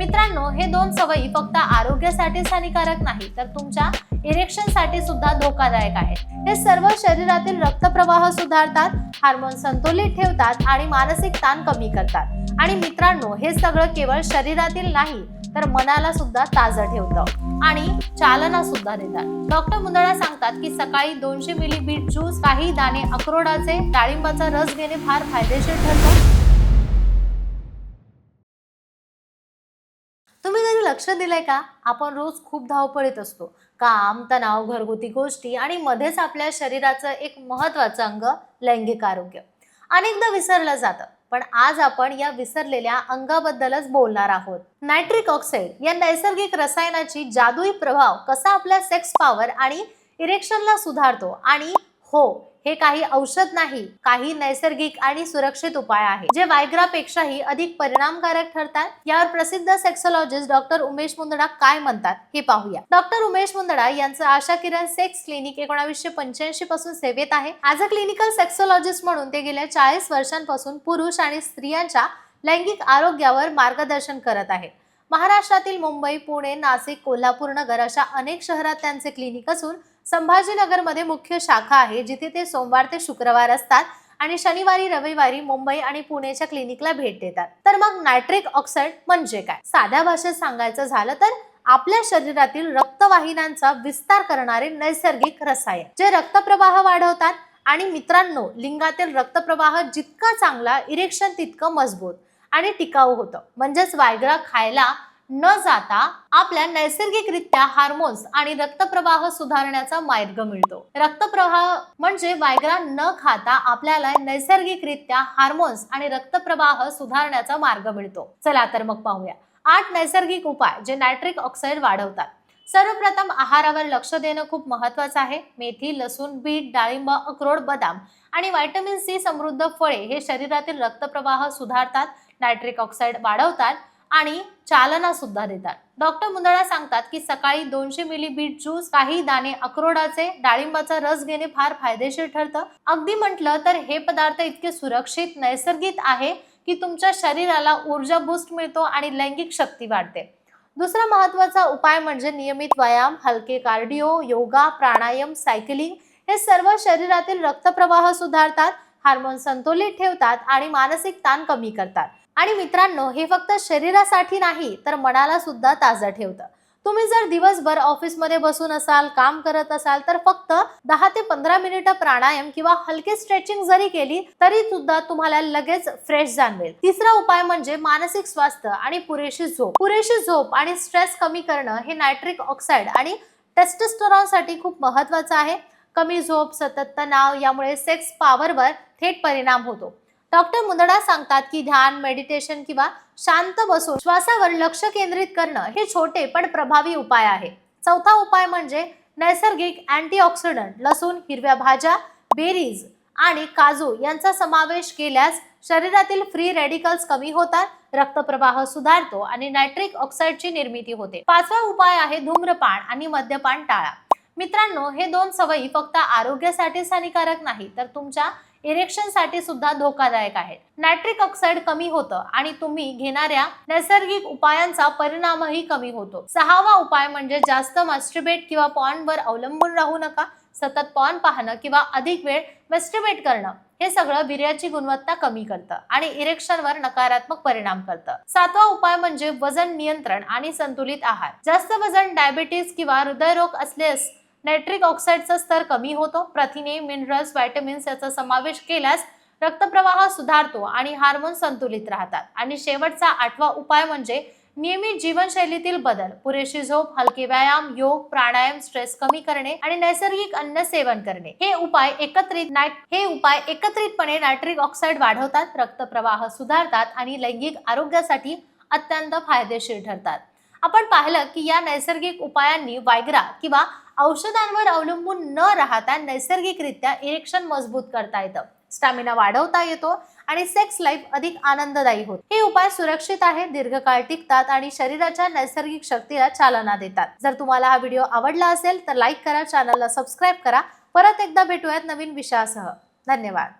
मित्रांनो हे दोन सवयी फक्त आरोग्यासाठीच हानिकारक नाही तर तुमच्या इरेक्शनसाठी सुद्धा धोकादायक आहेत. हे सर्व शरीरातील रक्तप्रवाह सुधारतात हार्मोन संतुलित ठेवतात आणि मानसिक ताण कमी करतात. आणि मित्रांनो हे सगळं केवळ शरीरातील नाही तर मनाला सुद्धा ताजं ठेवतं आणि चालना सुद्धा देतात. डॉक्टर मुंदळा सांगतात की सकाळी दोनशे मिली बीट ज्यूस काही दाणे अक्रोडाचे डाळिंबाचा रस घेणे फार फायदेशीर ठरतं. लक्ष दिलंय का? आपण रोज खूप धावपळीत असतो. काम तणाव घरगुती गोष्टी आणि मध्येच आपल्या शरीराचं एक महत्वाचं अंग लैंगिक आरोग्य. अनेकदा विसरलं जातं पण आज आपण या विसरलेल्या अंगाबद्दलच बोलणार आहोत. नायट्रिक ऑक्साईड या नैसर्गिक रसायनाची जादुई प्रभाव कसा आपल्या सेक्स पॉवर आणि इरेक्शनला सुधारतो आणि हो हे काही औषध नाही काही नैसर्गिक आणि सुरक्षित उपाय आहे जे वायग्रापेक्षाही अधिक परिणामकारक ठरतात. यावर प्रसिद्ध सेक्सॉलॉजिस्ट डॉक्टर उमेश मुंदडा काय म्हणतात हे पाहूया. डॉक्टर उमेश मुंदडा यांचं आशा किरण सेक्स क्लिनिक एकोणावीसशे पंच्याऐंशी पासून सेवेत आहे. ऍज अ क्लिनिकल सेक्सॉलॉजिस्ट म्हणून ते गेल्या चाळीस वर्षांपासून पुरुष आणि स्त्रियांच्या लैंगिक आरोग्यावर मार्गदर्शन करत आहे महाराष्ट्रातील मुंबई पुणे नाशिक कोल्हापूर नगर अशा अनेक शहरात त्यांचे क्लिनिक असून संभाजीनगरमध्ये मुख्य शाखा आहे जिथे ते सोमवार ते शुक्रवार असतात आणि शनिवारी रविवारी मुंबई आणि पुणेच्या क्लिनिकला भेट देतात. तर मग नायट्रिक ऑक्साईड म्हणजे काय? साध्या भाषेत सांगायचं झालं तर आपल्या शरीरातील रक्तवाहिन्यांचा विस्तार करणारे नैसर्गिक रसायन जे रक्तप्रवाह वाढवतात आणि मित्रांनो लिंगातील रक्तप्रवाह जितका चांगला इरेक्शन तितकं मजबूत आणि टिकाऊ होतं. म्हणजेच वायग्रा खायला न जाता आपल्या नैसर्गिकरित्या हार्मोन्स आणि रक्तप्रवाह सुधारण्याचा मार्ग मिळतो. रक्तप्रवाह म्हणजे वायग्रा न खाता आपल्याला नैसर्गिकरित्या हार्मोन्स आणि रक्तप्रवाह सुधारण्याचा मार्ग मिळतो. चला तर मग पाहूया. आठ नैसर्गिक उपाय जे नायट्रिक ऑक्साईड वाढवतात. सर्वप्रथम आहारावर लक्ष देणं खूप महत्वाचं आहे. मेथी लसूण बीट डाळिंब अक्रोड बदाम आणि व्हायटमिन सी समृद्ध फळे हे शरीरातील रक्तप्रवाह सुधारतात नायट्रिक ऑक्साईड वाढवतात आणि चालना सुद्धा देतात. डॉक्टर मुंदळा सांगतात की सकाळी दोनशे मिली बीट ज्यूस काही दाणे अक्रोडाचे डाळिंबाचा रस घेणे फार फायदेशीर ठरतं. अगदी म्हटलं तर हे पदार्थ इतके सुरक्षित नैसर्गिक आहे की तुमच्या शरीराला ऊर्जा बूस्ट मिळतो आणि लैंगिक शक्ती वाढते. दुसरा महत्त्वाचा उपाय म्हणजे नियमित व्यायाम हलके कार्डिओ योगा प्राणायाम सायकलिंग हे सर्व शरीरातील रक्तप्रवाह सुधारतात हार्मोन संतुलित ठेवतात आणि मानसिक ताण कमी करतात. आणि मित्रांनो हे फक्त शरीरासाठी नाही तर मनाला सुद्धा ताजं ठेवतं. तुम्ही जर दिवसभर ऑफिसमध्ये बसून असाल काम करत असाल तर फक्त दहा ते पंधरा मिनिटं प्राणायाम किंवा हलके स्ट्रेचिंग जरी केली तरी सुद्धा तुम्हाला लगेच फ्रेश जाणवेल. तिसरा उपाय म्हणजे मानसिक स्वास्थ्य आणि पुरेशी झोप. पुरेशी झोप आणि स्ट्रेस कमी करणं हे नायट्रिक ऑक्साईड आणि टेस्टेस्टोरॉनसाठी खूप महत्वाचं आहे. कमी झोप सतत तणाव यामुळे सेक्स पॉवरवर थेट परिणाम होतो. डॉक्टर मुंदडा सांगतात की ध्यान मेडिटेशन किंवा शांत बसून श्वासावर लक्ष केंद्रित करणं हे छोटे पण प्रभावी उपाय आहे. चौथा उपाय म्हणजे नैसर्गिक अँटीऑक्सिडंट लसूण हिरव्या भाज्या बेरीज आणि काजू यांचा समावेश केल्यास शरीरातील फ्री रेडिकल्स कमी होतात रक्तप्रवाह सुधारतो आणि नायट्रिक ऑक्साईडची निर्मिती होते. पाचवा उपाय आहे धूम्रपान आणि मद्यपान टाळा. मित्रांनो हे दोन सवयी फक्त आरोग्यासाठीच हानिकारक नाही तर तुमच्या इरेक्शनसाठी सुद्धा धोकादायक आहेत. नायट्रिक ऑक्साईड कमी होतं आणि तुम्ही घेणाऱ्या नैसर्गिक उपायांचा परिणामही कमी होतो. सहावा उपाय म्हणजे जास्त मास्टरबेट किंवा पॉनवर अवलंबून राहू नका सतत पॉन पाहणं किंवा अधिक वेळ मेस्टिबेट करणं हे सगळं वीर्याची गुणवत्ता कमी करतं आणि इरेक्शनवर नकारात्मक परिणाम करतं. सातवा उपाय म्हणजे वजन नियंत्रण आणि संतुलित आहार. जास्त वजन डायबिटीस किंवा हृदयरोग असल्यास नायट्रिक ऑक्साईडचा स्तर कमी होतो. प्रथिने मिनरल्स व्हायटमिन्स याचा समावेश केल्यास रक्तप्रवाह सुधारतो आणि हार्मोन संतुलित राहतात. आणि शेवटचा आठवा उपाय म्हणजे नियमित जीवनशैलीतील बदल. पुरेशी झोप हलके व्यायाम योग प्राणायाम स्ट्रेस कमी करणे आणि नैसर्गिक अन्न सेवन करणे. हे उपाय एकत्रित हे उपाय एकत्रितपणे नायट्रिक ऑक्साईड वाढवतात रक्तप्रवाह सुधारतात आणि लैंगिक आरोग्यासाठी अत्यंत फायदेशीर ठरतात. आपण पाहिलं की या नैसर्गिक उपायांनी वायग्रा किंवा औषधांवर अवलंबून न राहता नैसर्गिकरित्या इरेक्शन मजबूत करता येतं. स्टॅमिना वाढवता येतो आणि सेक्स लाईफ अधिक आनंददायी होत. हे उपाय सुरक्षित आहे दीर्घकाळ टिकतात आणि शरीराच्या नैसर्गिक शक्तीला चालना देतात. जर तुम्हाला हा व्हिडिओ आवडला असेल तर लाईक करा चॅनलला सबस्क्राईब करा. परत एकदा भेटूयात नवीन विषयासह. धन्यवाद.